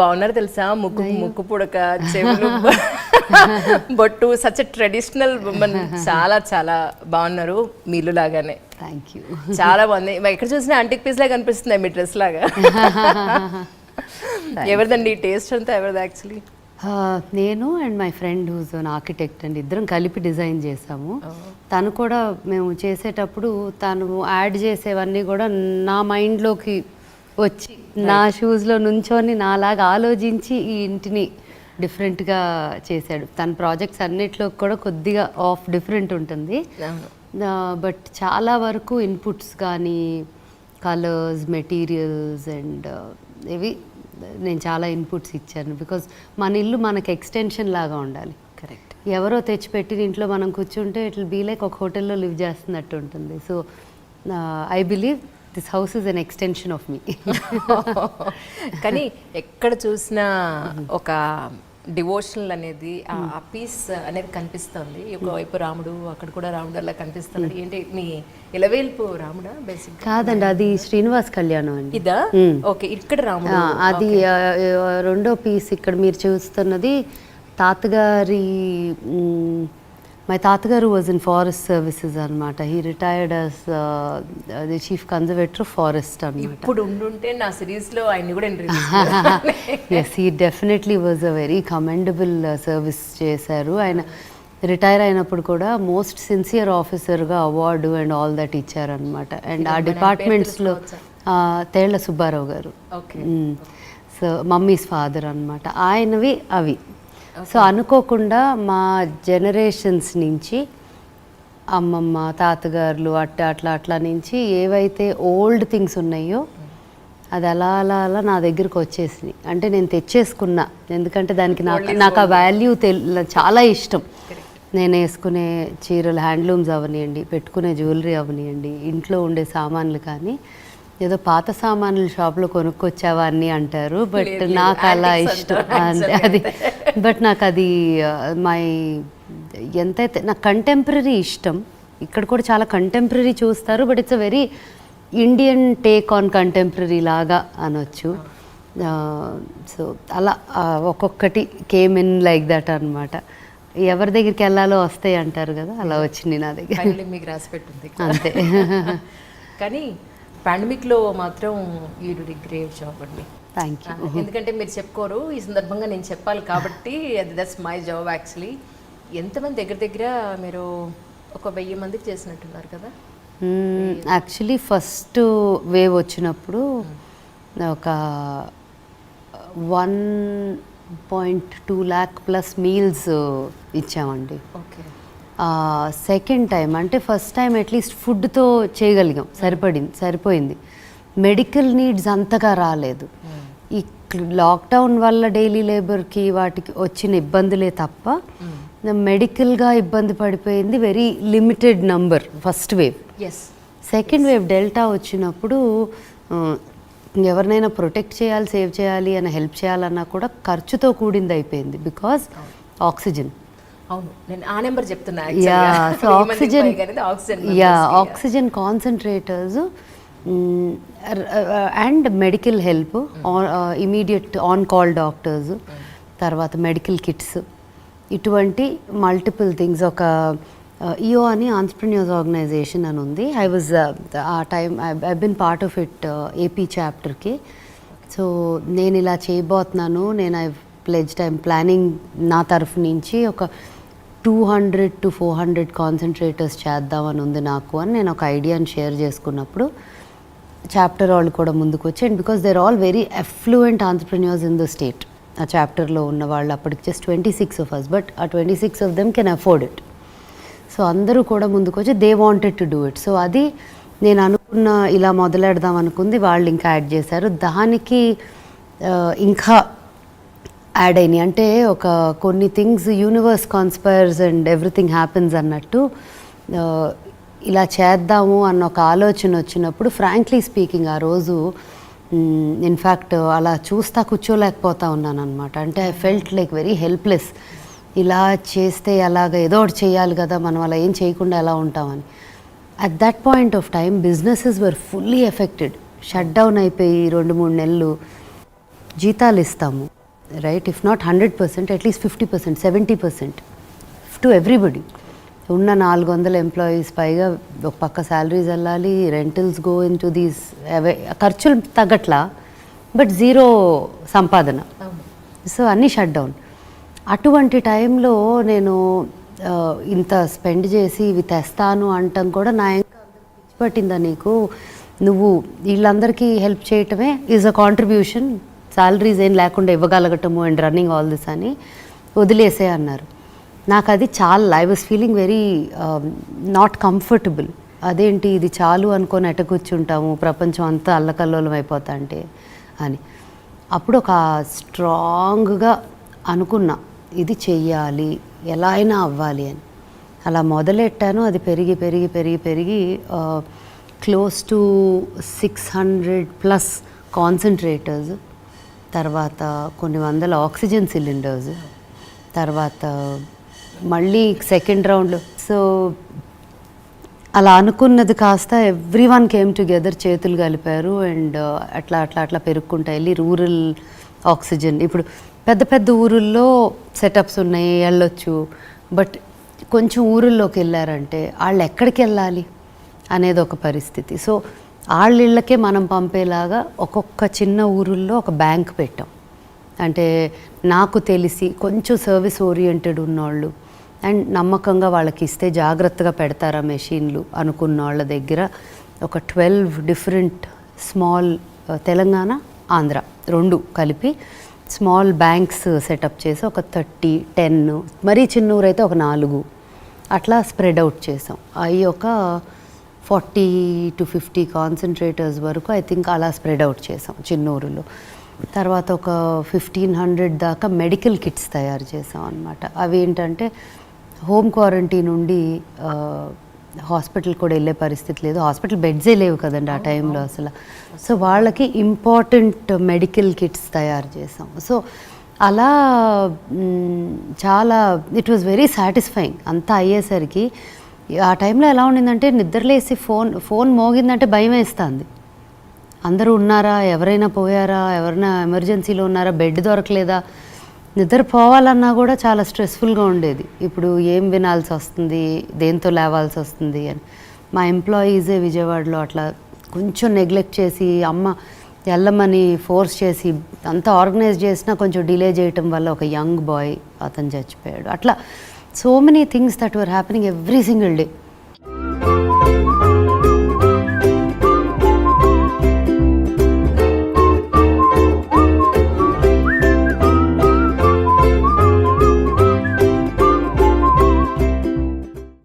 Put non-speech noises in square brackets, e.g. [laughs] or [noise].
బాగున్నారు తెలుసా ముక్కు ముక్కు పుడక [laughs] చెవులు బొట్టు సచ్ ట్రెడిషనల్ ఉమెన్ చాలా చాలా బాగున్నారు మీలు లాగానే థ్యాంక్ యూ చాలా బాగుంది ఎక్కడ చూసిన ఆంటిక్ పీస్ లాగా అనిపిస్తుంది మీ డ్రెస్ లాగా [laughs] ఎవరిదండి టేస్ట్ అంతా ఎవరిది యాక్చువల్లీ నేను and my friend whose architect అండి ఇద్దరం కలిపి డిజైన్ చేసాము తను కూడా మేము చేసేటప్పుడు తను యాడ్ చేసేవన్నీ కూడా నా మైండ్లోకి వచ్చి నా షూస్లో నుంచోని నాలాగా ఆలోచించి ఈ ఇంటిని డిఫరెంట్గా చేశాడు తన ప్రాజెక్ట్స్ అన్నిట్లో కూడా కొద్దిగా ఆఫ్ డిఫరెంట్ ఉంటుంది బట్ చాలా వరకు ఇన్పుట్స్ కానీ కలర్స్ మెటీరియల్స్ అండ్ ఇవి నేను చాలా ఇన్పుట్స్ ఇచ్చాను బికాజ్ మన ఇల్లు మనకు ఎక్స్టెన్షన్ లాగా ఉండాలి కరెక్ట్ ఎవరో తెచ్చిపెట్టి ఇంట్లో మనం కూర్చుంటే ఇట్లా బీలేక్ ఒక హోటల్లో లివ్ చేస్తున్నట్టు ఉంటుంది so I believe this house is an extension of me కానీ ఎక్కడ చూసినా ఒక డివోషనల్ అనేది ఆ పీస్ hmm. అనేది కనిపిస్తుంది ఒకవైపు రాముడు అక్కడ కూడా రాముడు అలా కనిపిస్తుంది hmm. ఏంటి మీ ఇలవేల్పు రాముడా బేసిక్ కాదండి అది hmm. శ్రీనివాస్ కళ్యాణం అండి ఇదా ఓకే ఇక్కడ రాముడు అది రెండో పీస్ ఇక్కడ మీరు చూస్తున్నది తాతగారి మై తాతగారు వాజ్ ఇన్ ఫారెస్ట్ సర్వీసెస్ అనమాట he retired as the chief conservator forest అనమాట ఇప్పుడు ఉండుంటే నా ఆయన కూడా yes he definitely was a very commendable service చేశారు ఆయన రిటైర్ అయినప్పుడు కూడా మోస్ట్ సిన్సియర్ ఆఫీసర్గా అవార్డు అండ్ ఆల్ దట్ ఇచ్చారనమాట అండ్ ఆ డిపార్ట్మెంట్స్లో తేళ్ల సుబ్బారావు గారు సో మమ్మీస్ ఫాదర్ అనమాట ఆయనవి అవి సో అనుకోకుండా మా జనరేషన్స్ నుంచి అమ్మమ్మ తాతగారులు అట్ట అట్లా అట్లా నుంచి ఏవైతే ఓల్డ్ థింగ్స్ ఉన్నాయో అది అలా అలా అలా నా దగ్గరకు వచ్చేసింది అంటే నేను తెచ్చేసుకున్నా ఎందుకంటే దానికి నాకు నాకు ఆ వాల్యూ తె చాలా ఇష్టం నేను వేసుకునే చీరలు హ్యాండ్లూమ్స్ అవనియండి పెట్టుకునే జ్యువెలరీ అవనియండి ఇంట్లో ఉండే సామాన్లు కానీ ఏదో పాత సామాన్లు షాప్లో కొనుక్కొచ్చావా అన్ని అంటారు బట్ నాకు అలా ఇష్టం [laughs] అది బట్ నాకు అది మై ఎంతైతే నాకు కంటెంపరీ ఇష్టం ఇక్కడ కూడా చాలా కంటెంపరీ చూస్తారు but it's a very Indian take on contemporary లాగా అనొచ్చు సో అలా ఒక్కొక్కటి కేమ్ ఇన్ లైక్ దట్ అనమాట ఎవరి దగ్గరికి వెళ్ళాలో వస్తాయి అంటారు కదా అలా hmm. వచ్చింది నా దగ్గర మీకు రాసి పెట్టుంది అంతే [laughs] కానీ పాండమిక్లో మాత్రం యూ డి గ్రేట్ జాబ్ అండి థ్యాంక్ యూ ఎందుకంటే మీరు చెప్పుకోరు ఈ సందర్భంగా నేను చెప్పాలి కాబట్టి అది దట్స్ మై జాబ్ యాక్చువల్లీ ఎంతమంది దగ్గర దగ్గర మీరు ఒక వెయ్యి మందికి చేసినట్టున్నారు కదా యాక్చువల్లీ ఫస్ట్ వేవ్ వచ్చినప్పుడు hmm. ఒక one point two lakh plus meals ఇచ్చామండి ఓకే సెకండ్ టైం అంటే ఫస్ట్ టైం అట్లీస్ట్ ఫుడ్తో చేయగలిగాం సరిపడింది సరిపోయింది మెడికల్ నీడ్స్ అంతగా రాలేదు ఈ లాక్డౌన్ వల్ల డైలీ లేబర్కి వాటికి వచ్చిన ఇబ్బందులే తప్ప మెడికల్గా hmm. ఇబ్బంది పడిపోయింది very limited number first wave yes second wave delta వచ్చినప్పుడు ఎవరినైనా ప్రొటెక్ట్ చేయాలి సేవ్ చేయాలి అని హెల్ప్ చేయాలన్నా కూడా ఖర్చుతో కూడింది అయిపోయింది బికాస్ ఆక్సిజన్ అవును నేను ఆ number ya so oxygen ya oxygen concentrators and medical help immediate on call doctors తర్వాత మెడికల్ కిట్స్ ఇటువంటి మల్టిపుల్ థింగ్స్ ఒక ఇయో uh, e అని ఆంటర్ప్రన్యూర్స్ ఆర్గనైజేషన్ అని ఉంది ఐ వాజ్ uh, ఆ time I been part of it AP చాప్టర్కి so నేను ఇలా చేయబోతున్నాను నేను ఐ ప్లెజ్ టైమ్ ప్లానింగ్ నా తరఫు నుంచి ఒక two hundred to four hundred concentrators చేద్దామని ఉంది నాకు అని నేను ఒక ఐడియాని షేర్ చేసుకున్నప్పుడు చాప్టర్ వాళ్ళు కూడా ముందుకు వచ్చి and because they're all very affluent entrepreneurs in the state ఆ చాప్టర్లో ఉన్న వాళ్ళు అప్పటికి just twenty six of us but ఆ twenty six of them can afford it so అందరూ కూడా ముందుకు వచ్చి they wanted to do it so అది నేను అనుకున్న ఇలా మొదలెడదాం అనుకుంది వాళ్ళు ఇంకా యాడ్ చేశారు దానికి ఇంకా యాడ్ అయినాయి అంటే ఒక కొన్ని things universe conspires and everything happens అన్నట్టు ఇలా చేద్దాము అన్న ఒక ఆలోచన వచ్చినప్పుడు ఫ్రాంక్లీ స్పీకింగ్ ఆ రోజు ఇన్ఫ్యాక్ట్ అలా చూస్తా కూర్చోలేకపోతా ఉన్నాను అనమాట అంటే I felt like very helpless ఇలా చేస్తే అలాగ ఏదో ఒకటి చేయాలి కదా మనం అలా ఏం చేయకుండా ఎలా ఉంటామని at that point of time businesses were fully affected shut down అయిపోయి రెండు మూడు నెలలు జీతాలు ఇస్తాము right if not hundred percent at least fifty percent seventy percent to everybody ఉన్న నాలుగు వందల ఎంప్లాయీస్ పైగా ఒక పక్క శాలరీస్ వెళ్ళాలి rentals go in to these ఖర్చులు తగ్గట్లా బట్ జీరో సంపాదన సో అన్నీ షట్ డౌన్ అటువంటి టైంలో నేను ఇంత స్పెండ్ చేసి ఇవి తెస్తాను అంటాం కూడా నా పట్టిందా నీకు నువ్వు వీళ్ళందరికీ హెల్ప్ చేయటమే ఈజ్ అ కాంట్రిబ్యూషన్ శాలరీస్ ఏం లేకుండా ఇవ్వగలగటము అండ్ రన్నింగ్ ఆల్ దిస్ అని వదిలేసే అన్నారు నాకు అది చాలా I was feeling very not comfortable అదేంటి ఇది చాలు అనుకొని ఎట కూర్చుంటాము ప్రపంచం అంతా అల్లకల్లోలం అయిపోతా అంటే అని అప్పుడు ఒక స్ట్రాంగ్గా అనుకున్నా ఇది చెయ్యాలి ఎలా అయినా అవ్వాలి అని అలా మొదలెట్టాను అది పెరిగి పెరిగి పెరిగి పెరిగి close to six hundred plus concentrators తర్వాత కొన్ని వందల ఆక్సిజన్ సిలిండర్స్ తర్వాత మళ్ళీ సెకండ్ రౌండ్ సో అలా అనుకున్నది కాస్త ఎవ్రీ వన్ కేమ్ టుగెదర్ చేతులు కలిపారు అండ్ అట్లా అట్లా అట్లా పెరుక్కుంటా వెళ్ళి రూరల్ ఆక్సిజన్ ఇప్పుడు పెద్ద పెద్ద ఊరుల్లో సెటప్స్ ఉన్నాయి వెళ్ళొచ్చు బట్ కొంచెం ఊరుల్లోకి వెళ్ళారంటే వాళ్ళు ఎక్కడికి వెళ్ళాలి అనేది ఒక పరిస్థితి సో వాళ్ళిళ్ళకే మనం పంపేలాగా ఒక్కొక్క చిన్న ఊరుల్లో ఒక బ్యాంక్ పెట్టాం అంటే నాకు తెలిసి కొంచెం సర్వీస్ ఓరియంటెడ్ ఉన్నవాళ్ళు అండ్ నమ్మకంగా వాళ్ళకి ఇస్తే జాగ్రత్తగా పెడతారా మెషిన్లు అనుకున్న వాళ్ళ దగ్గర ఒక twelve different small Telangana Andhra రెండు కలిపి స్మాల్ బ్యాంక్స్ సెటప్ చేసి ఒక థర్టీ టెన్ మరీ అయితే ఒక నాలుగు అట్లా స్ప్రెడ్ అవుట్ చేసాం అవి ఒక ఫార్టీ టు ఫిఫ్టీ కాన్సన్ట్రేటర్స్ వరకు ఐ థింక్ అలా స్ప్రెడ్ అవుట్ చేసాం చిన్నూరులో తర్వాత ఒక ఫిఫ్టీన్ హండ్రెడ్ దాకా మెడికల్ కిట్స్ తయారు చేసాం అనమాట అవి ఏంటంటే హోమ్ క్వారంటైన్ నుండి హాస్పిటల్ కూడా వెళ్ళే పరిస్థితి లేదు హాస్పిటల్ బెడ్సే లేవు కదండి ఆ టైంలో అసలు సో వాళ్ళకి ఇంపార్టెంట్ మెడికల్ కిట్స్ తయారు చేసాం సో అలా చాలా ఇట్ వాజ్ వెరీ సాటిస్ఫైయింగ్ అంతా అయ్యేసరికి ఆ టైంలో ఎలా ఉండిందంటే నిద్రలేసి ఫోన్ ఫోన్ మోగిందంటే భయం వేస్తుంది అందరూ ఉన్నారా ఎవరైనా పోయారా ఎవరైనా ఎమర్జెన్సీలో ఉన్నారా బెడ్ దొరకలేదా నిద్ర పోవాలన్నా కూడా చాలా స్ట్రెస్ఫుల్గా ఉండేది ఇప్పుడు ఏం వినాల్సి వస్తుంది దేంతో లేవాల్సి వస్తుంది అని మా ఎంప్లాయీసే విజయవాడలో అట్లా కొంచెం నెగ్లెక్ట్ చేసి అమ్మ వెళ్ళమని ఫోర్స్ చేసి అంతా ఆర్గనైజ్ చేసినా కొంచెం డిలే చేయటం వల్ల ఒక యంగ్ బాయ్ అతను చచ్చిపోయాడు అట్లా So many things that were happening every single day.